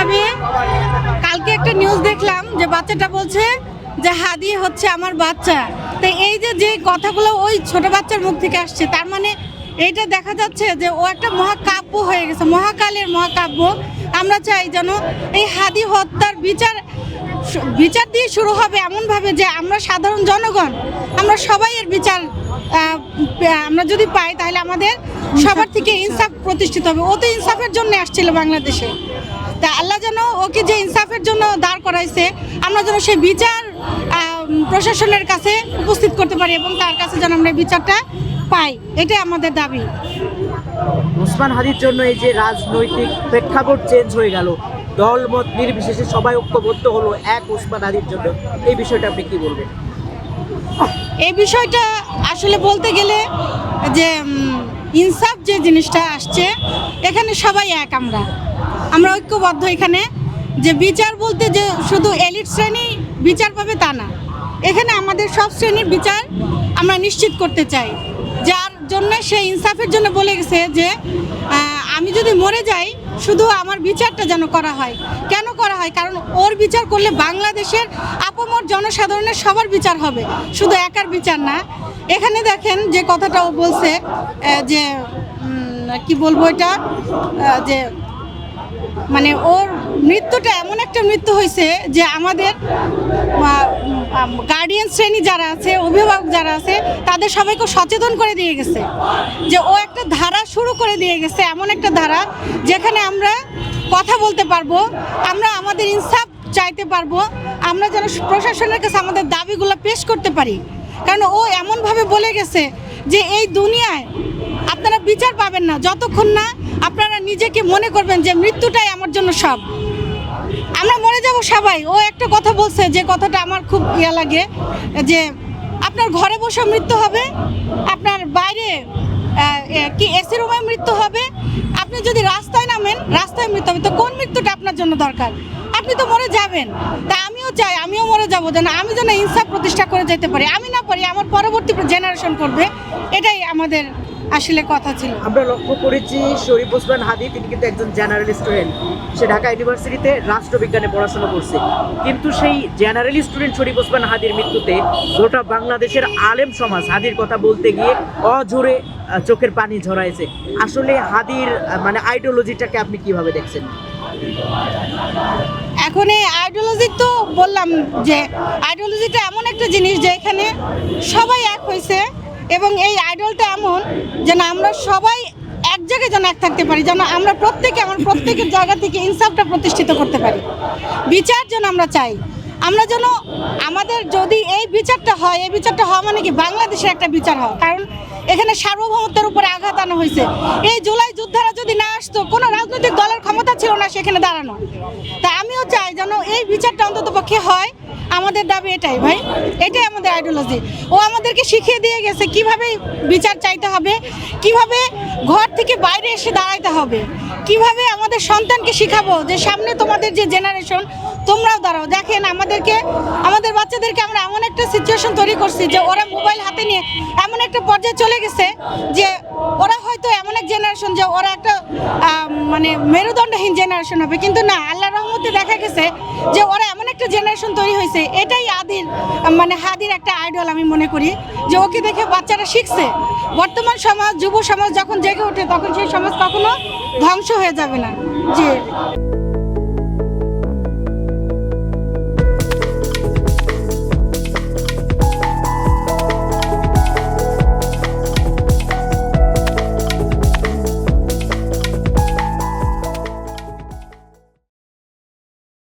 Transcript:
ভাবে কালকে একটা নিউজ দেখলাম যে বাচ্চাটা বলছে যে হাদি হচ্ছে আমার বাচ্চা। তো এই যে যে কথাগুলো ওই ছোট বাচ্চার মুখ থেকে আসছে তার মানে এইটা দেখা যাচ্ছে যে ও একটা মহাকাব্য হয়ে গেছে মহাকালের মহাকাব্য। আমরা চাই যেন এই হাদি হত্যার বিচার বিচার দিয়ে শুরু হবে এমনভাবে যে আমরা সাধারণ জনগণ আমরা সবাই এর বিচার আমরা যদি পাই তাহলে আমাদের সবার থেকে ইনসাফ প্রতিষ্ঠিত হবে। ও তো ইনসাফের জন্য আসছিল বাংলাদেশে। তা আল্লাহ যেন ওকে যে ইনসাফের জন্য দাঁড় করাইছে আমরা যেন সেই বিচার প্রশাসনের কাছে উপস্থিত করতে পারি এবং তার কাছে যেন আমরা বিচারটা পাই। এটাই আমাদের দাবি। ওসমান হাদির জন্য এই যে রাজনৈতিক প্রেক্ষাপট চেঞ্জ হয়ে গেল দলমত নির্বিশেষে সবাই ঐক্যবদ্ধ হলো এক ওসমান হাদির জন্য এই বিষয়টা আপনি কি বলবেন? এই বিষয়টা আসলে বলতে গেলে যে ইনসাফ যে জিনিসটা আসছে এখানে সবাই এক আমরা। আমরা ঐক্যবদ্ধ এখানে। যে বিচার বলতে যে শুধু এলিট শ্রেণি বিচার পাবে তা না। এখানে আমাদের সব শ্রেণির বিচার আমরা নিশ্চিত করতে চাই। যার জন্য সে ইনসাফের জন্য বলে গেছে যে আমি যদি মরে যাই, শুধু আমার বিচারটা যেন করা হয়। কেন করা হয়? কারণ ওর বিচার করলে বাংলাদেশের আপমর জনসাধারণের সবার বিচার হবে। শুধু একার বিচার না। এখানে দেখেন যে কথাটা ও বলছে যে কি বলব এটা? যে মানে ওর মৃত্যুটা এমন একটা মৃত্যু হয়েছে যে আমাদের গার্ডিয়ান শ্রেণি যারা আছে, অভিভাবক যারা আছে, তাদের সবাইকে সচেতন করে দিয়ে গেছে। যে ও একটা ধারা শুরু করে দিয়ে গেছে, এমন একটা ধারা যেখানে আমরা কথা বলতে পারব, আমরা আমাদের ইনসাফ চাইতে পারব, আমরা যেন প্রশাসনের কাছে আমাদের দাবিগুলো পেশ করতে পারি। কারণ ও এমনভাবে বলে গেছে যে এই দুনিয়ায় আপনারা বিচার পাবেন না। যতক্ষণ না আপনারা নিজেকে মনে করবেন যে মৃত্যুটাই আমার জন্য সব। আমরা মরে যাব সবাই। ও একটা কথা বলছে, যে কথাটা আমার খুব ইয়া লাগে, যে আপনার ঘরে বসে মৃত্যু হবে, আপনার বাইরে কি এসি রুমে মৃত্যু হবে। আপনি যদি রাস্তায় নামেন, রাস্তায় মৃত্যু হবে। তো কোন মৃত্যুটা আপনার জন্য দরকার? আপনি তো মরে যাবেন। তা আমিও চাই, আমিও মরে যাব যেন আমি যেন ইনসাফ প্রতিষ্ঠা করে যেতে পারি। আমি না পারি, আমার পরবর্তী জেনারেশন করবে। এটাই আমাদের আসলে কথা ছিল। আমরা লক্ষ্য করেছি শরীফ ওসমান হাদি তিনি কিন্তু একজন জেনারেল স্টুডেন্ট সে ঢাকা ইউনিভার্সিটিতে রাষ্ট্রবিজ্ঞানে পড়াশোনা করছে। কিন্তু সেই জেনারেল স্টুডেন্ট শরীফ ওসমান হাদির মৃত্যুতে গোটা বাংলাদেশের আলেম সমাজ হাদির কথা বলতে গিয়ে অঝরে চোখের পানি ঝরাইছে। আসলে হাদির মানে আইডিওলজিটাকে আপনি কীভাবে দেখছেন? এখন এই আইডিওলজি তো বললাম যে আইডিওলজিটা এমন একটা জিনিস যে এখানে সবাই এক হয়েছে এবং এই আইডলটা এমন যেন আমরা সবাই এক জায়গায় যেন এক থাকতে পারি, যেন আমরা প্রত্যেকে আমার প্রত্যেকের জায়গা থেকে ইনসাফটা প্রতিষ্ঠিত করতে পারি। বিচার যেন আমরা চাই। আমরা যেন আমাদের যদি এই বিচারটা হয়, এই বিচারটা হওয়া মানে কি? বাংলাদেশের একটা বিচার হয়। কারণ এখানে সার্বভৌমত্বের উপরে আঘাত আনা হয়েছে। এই জুলাই যোদ্ধারা যদি না আসতো, কোনো রাজনৈতিক দলের ক্ষমতা ছিল না সেখানে দাঁড়ানো। তা আমিও চাই যেন এই বিচারটা অন্তত পক্ষে হয়। আমাদের দাবি এটাই ভাই, এটাই আমাদের আইডিওলজি ও আমাদেরকে শিখিয়ে দিয়ে গেছে কীভাবে বিচার চাইতে হবে, কীভাবে ঘর থেকে বাইরে এসে দাঁড়াইতে হবে, কীভাবে আমাদের সন্তানকে শিখাবো যে সামনে তোমাদের যে জেনারেশন তোমরাও দাঁড়াও, দেখেন আমাদেরকে, আমাদের বাচ্চাদেরকে আমরা এমন একটা সিচুয়েশন তৈরি করছি যে ওরা মোবাইল হাতে নিয়ে এমন একটা পর্যায়ে চলে গেছে যে ওরা হয়তো এমন এক জেনারেশন যে ওরা একটা মানে মেরুদণ্ডহীন জেনারেশন হবে। কিন্তু না আল্লাহ রহমতে দেখা গেছে যে ওরা এমন একটা জেনারেশন তৈরি হয়েছে, এটাই আদির মানে হাদির একটা আইডল আমি মনে করি, যে ওকে দেখে বাচ্চারা শিখছে। বর্তমান সমাজ, যুব সমাজ যখন জেগে ওঠে, তখন সেই সমাজ কখনো ধ্বংস হয়ে যাবে না। জি।